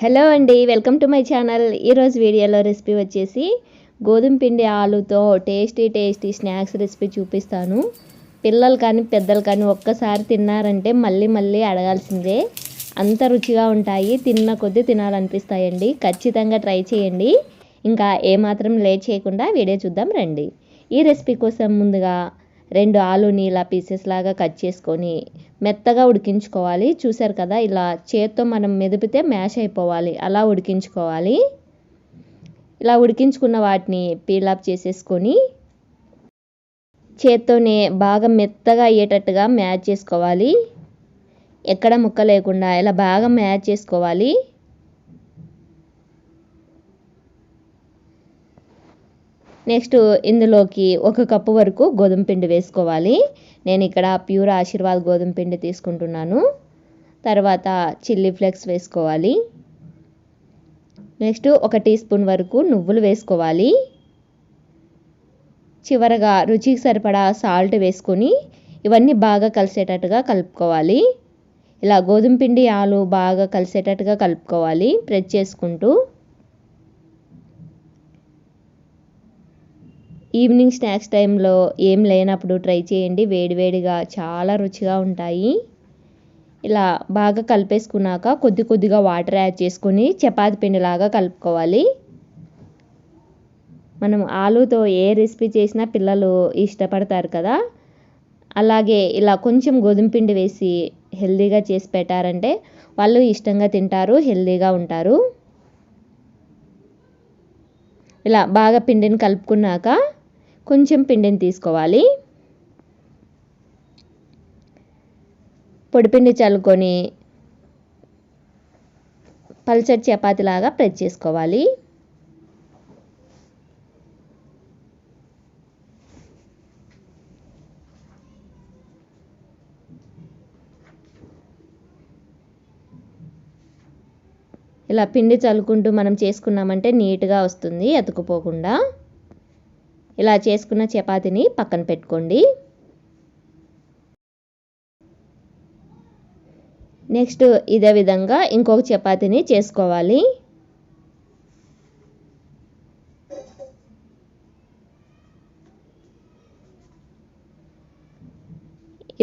Hello అండి welcome to my channel ఈరోజు వీడియోలో రెసిపీ వచ్చేసి గోధుమ పిండి ఆలుతో టేస్టీ టేస్టీ స్నాక్స్ రెసిపీ చూపిస్తాను. పిల్లలు కానీ పెద్దలు కానీ ఒక్కసారి తిన్నారంటే మళ్ళీ మళ్ళీ అడగాల్సిందే. అంత రుచిగా ఉంటాయి తిన్న కొద్దీ తినాలనిపిస్తాయండి. ఖచ్చితంగా ట్రై చేయండి. ఇంకా ఏమాత్రం లేట్ చేయకుండా వీడియో చూద్దాం రండి. ఈ రెసిపీ కోసం ముందుగా రెండు ఆలుని ఇలా పీసెస్ లాగా కట్ చేసుకొని మెత్తగా ఉడికించుకోవాలి. చూసారు కదా ఇలా చేత్తో మనం మెదిపితే మ్యాష్ అయిపోవాలి. అలా ఉడికించుకోవాలి. ఇలా ఉడికించుకున్న వాటిని పీలాప్ చేసేసుకొని చేత్తోనే బాగా మెత్తగా అయ్యేటట్టుగా మ్యాచ్ చేసుకోవాలి. ఎక్కడ ముక్క లేకుండా ఇలా బాగా మ్యాచ్ చేసుకోవాలి. నెక్స్ట్ ఇందులోకి ఒక కప్పు వరకు గోధుమ పిండి వేసుకోవాలి. నేను ఇక్కడ ప్యూర్ ఆశీర్వాద్ గోధుమ పిండి తీసుకుంటున్నాను. తర్వాత చిల్లీ ఫ్లేక్స్ వేసుకోవాలి. నెక్స్ట్ ఒక టీ స్పూన్ వరకు నువ్వులు వేసుకోవాలి. చివరగా రుచికి సరిపడా సాల్ట్ వేసుకొని ఇవన్నీ బాగా కలిసేటట్టుగా కలుపుకోవాలి. ఇలా గోధుమ పిండి ఆలు బాగా కలిసేటట్టుగా కలుపుకోవాలి. ప్రెస్ చేసుకుంటూ ఈవినింగ్ స్నాక్స్ టైంలో ఏం లేనప్పుడు ట్రై చేయండి. వేడివేడిగా చాలా రుచిగా ఉంటాయి. ఇలా బాగా కలిపేసుకున్నాక కొద్ది కొద్దిగా వాటర్ యాడ్ చేసుకొని చపాతి పిండిలాగా కలుపుకోవాలి. మనం ఆలుతో ఏ రెసిపీ చేసినా పిల్లలు ఇష్టపడతారు కదా. అలాగే ఇలా కొంచెం గోధుమ పిండి వేసి హెల్దీగా చేసి పెట్టారంటే వాళ్ళు ఇష్టంగా తింటారు హెల్దీగా ఉంటారు. ఇలా బాగా పిండిని కలుపుకున్నాక కొంచెం పిండిని తీసుకోవాలి. పొడిపిండి చల్లుకొని పల్చటి చపాతీలాగా ప్రెస్ చేసుకోవాలి. ఇలా పిండి చల్లుకుంటూ మనం చేసుకున్నామంటే నీట్గా వస్తుంది అతుకుపోకుండా. ఇలా చేసుకున్న చపాతీని పక్కన పెట్టుకోండి. నెక్స్ట్ ఇదే విధంగా ఇంకొక చపాతీని చేసుకోవాలి.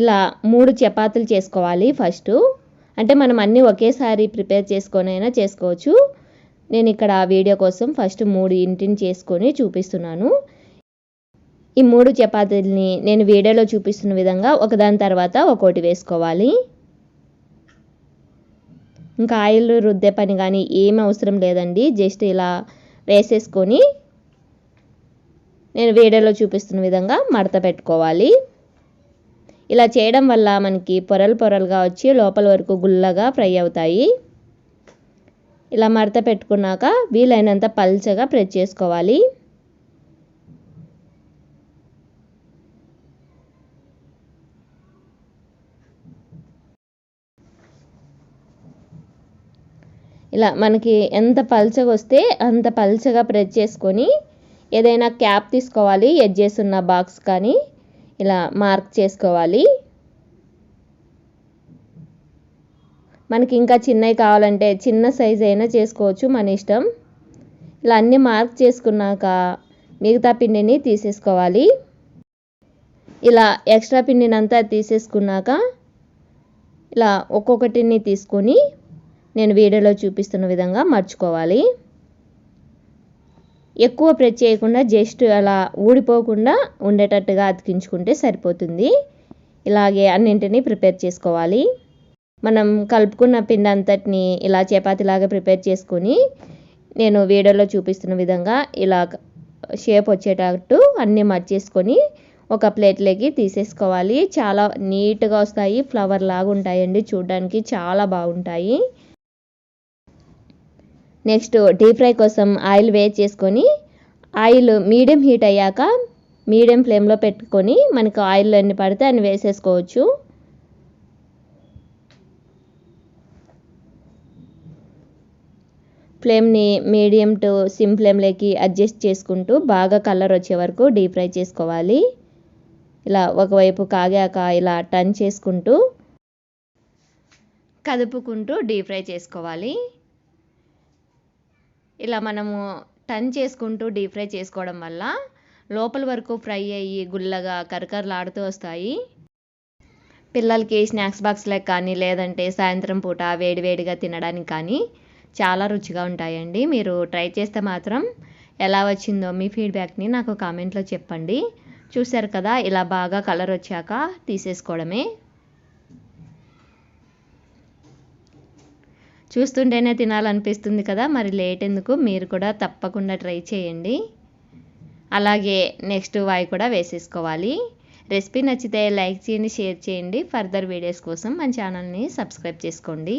ఇలా మూడు చపాతీలు చేసుకోవాలి ఫస్ట్. అంటే మనం అన్నీ ఒకేసారి ప్రిపేర్ చేసుకొనైనా చేసుకోవచ్చు. నేను ఇక్కడ వీడియో కోసం ఫస్ట్ మూడు ఇంటిని చేసుకొని చూపిస్తున్నాను. ఈ మూడు చపాతీలని నేను వీడియోలో చూపిస్తున్న విధంగా ఒకదాని తర్వాత ఒకటి వేసుకోవాలి. ఇంకా ఆయిల్ రుద్దే పని కానీ ఏమి అవసరం లేదండి. జస్ట్ ఇలా వేసేసుకొని నేను వీడియోలో చూపిస్తున్న విధంగా మడత పెట్టుకోవాలి. ఇలా చేయడం వల్ల మనకి పొరలు పొరలుగా వచ్చి లోపల వరకు గుల్లగా ఫ్రై అవుతాయి. ఇలా మడత పెట్టుకున్నాక వీలైనంత పల్చగా ప్రెస్ చేసుకోవాలి. ఇలా మనకి ఎంత పల్చగా వస్తే అంత పల్చగా ప్రెస్ చేసుకొని ఏదైనా క్యాప్ తీసుకోవాలి ఎడ్జెస్ ఉన్న బాక్స్ కానీ ఇలా మార్క్ చేసుకోవాలి. మనకి ఇంకా చిన్నవి కావాలంటే చిన్న సైజ్ అయినా చేసుకోవచ్చు మన ఇష్టం. ఇలా అన్నీ మార్క్ చేసుకున్నాక మిగతా పిండిని తీసేసుకోవాలి. ఇలా ఎక్స్ట్రా పిండినంతా తీసేసుకున్నాక ఇలా ఒక్కొక్కటిని తీసుకొని నేను వీడియోలో చూపిస్తున్న విధంగా మర్చుకోవాలి. ఎక్కువ ప్రెస్ చేయకుండా జస్ట్ అలా ఊడిపోకుండా ఉండేటట్టుగా అతికించుకుంటే సరిపోతుంది. ఇలాగే అన్నింటినీ ప్రిపేర్ చేసుకోవాలి. మనం కలుపుకున్న పిండి అంతటిని ఇలా చపాతీలాగా ప్రిపేర్ చేసుకొని నేను వీడియోలో చూపిస్తున్న విధంగా ఇలా షేప్ వచ్చేటట్టు అన్నీ మర్చేసుకొని ఒక ప్లేట్లోకి తీసేసుకోవాలి. చాలా నీట్గా వస్తాయి. ఫ్లవర్ లాగా ఉంటాయండి చూడడానికి చాలా బాగుంటాయి. నెక్స్ట్ డీప్ ఫ్రై కోసం ఆయిల్ వేస్ట్ చేసుకొని ఆయిల్ మీడియం హీట్ అయ్యాక మీడియం ఫ్లేమ్లో పెట్టుకొని మనకు ఆయిల్ అన్ని పడితే అన్ని వేసేసుకోవచ్చు ఫ్లేమ్ని మీడియం టు సిమ్ ఫ్లేమ్లోకి అడ్జస్ట్ చేసుకుంటూ బాగా కలర్ వచ్చే వరకు డీప్ ఫ్రై చేసుకోవాలి ఇలా ఒకవైపు కాగాక ఇలా టర్న్ చేసుకుంటూ కదుపుకుంటూ డీప్ ఫ్రై చేసుకోవాలి ఇలా మనము టర్న్ చేసుకుంటూ డీప్ ఫ్రై చేసుకోవడం వల్ల లోపల వరకు ఫ్రై అయ్యి గుల్లగా కరకరలాడుతూ వస్తాయి. పిల్లలకి స్నాక్స్ బాక్స్లకు కానీ లేదంటే సాయంత్రం పూట వేడివేడిగా తినడానికి కానీ చాలా రుచిగా ఉంటాయండి. మీరు ట్రై చేస్తే మాత్రం ఎలా వచ్చిందో మీ ఫీడ్బ్యాక్ని నాకు కామెంట్లో చెప్పండి. చూశారు కదా ఇలా బాగా కలర్ వచ్చాక తీసేసుకోవడమే చూస్తుంటేనే తినాలనిపిస్తుంది కదా మరి లేట్ ఎందుకు? మీరు కూడా తప్పకుండా ట్రై చేయండి. అలాగే నెక్స్ట్ వాయి కూడా వేసేసుకోవాలి. రెసిపీ నచ్చితే లైక్ చేయండి షేర్ చేయండి. ఫర్దర్ వీడియోస్ కోసం మన ఛానల్ని సబ్స్క్రైబ్ చేసుకోండి.